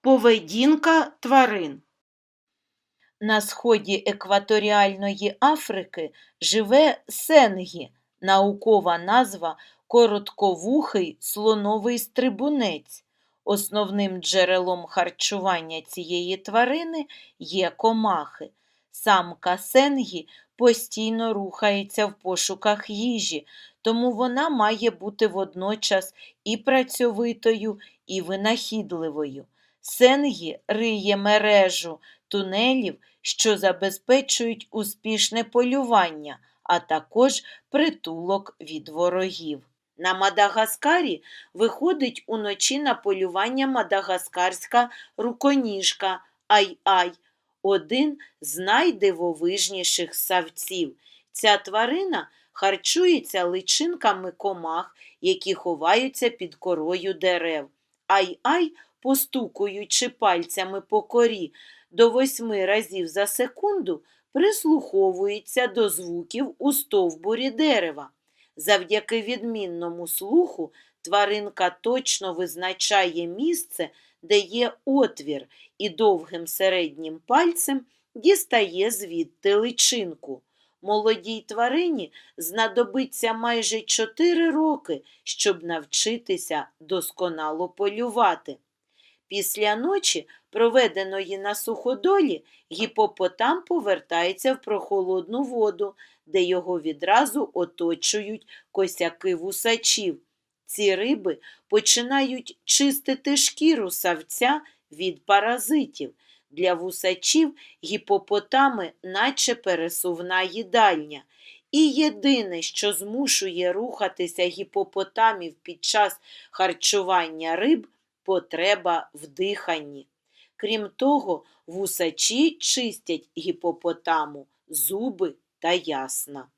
Поведінка тварин. На сході екваторіальної Африки живе сенгі, наукова назва коротковухий слоновий стрибунець. Основним джерелом харчування цієї тварини є комахи. Самка сенгі постійно рухається в пошуках їжі, тому вона має бути водночас і працьовитою, і винахідливою. Сенгі риє мережу тунелів, що забезпечують успішне полювання, а також притулок від ворогів. На Мадагаскарі виходить уночі на полювання мадагаскарська руконіжка Ай-Ай, один з найдивовижніших савців. Ця тварина харчується личинками комах, які ховаються під корою дерев. Ай-Ай, постукуючи пальцями по корі до восьми разів за секунду, прислуховується до звуків у стовбурі дерева. Завдяки відмінному слуху тваринка точно визначає місце, де є отвір, і довгим середнім пальцем дістає звідти личинку. Молодій тварині знадобиться майже 4 роки, щоб навчитися досконало полювати. Після ночі, проведеної на суходолі, гіпопотам повертається в прохолодну воду, де його відразу оточують косяки вусачів. Ці риби починають чистити шкіру савця від паразитів. Для вусачів гіпопотами наче пересувна їдальня. І єдине, що змушує рухатися гіпопотамів під час харчування риб потреба в диханні. Крім того, вусачі чистять гіпопотаму зуби та ясна.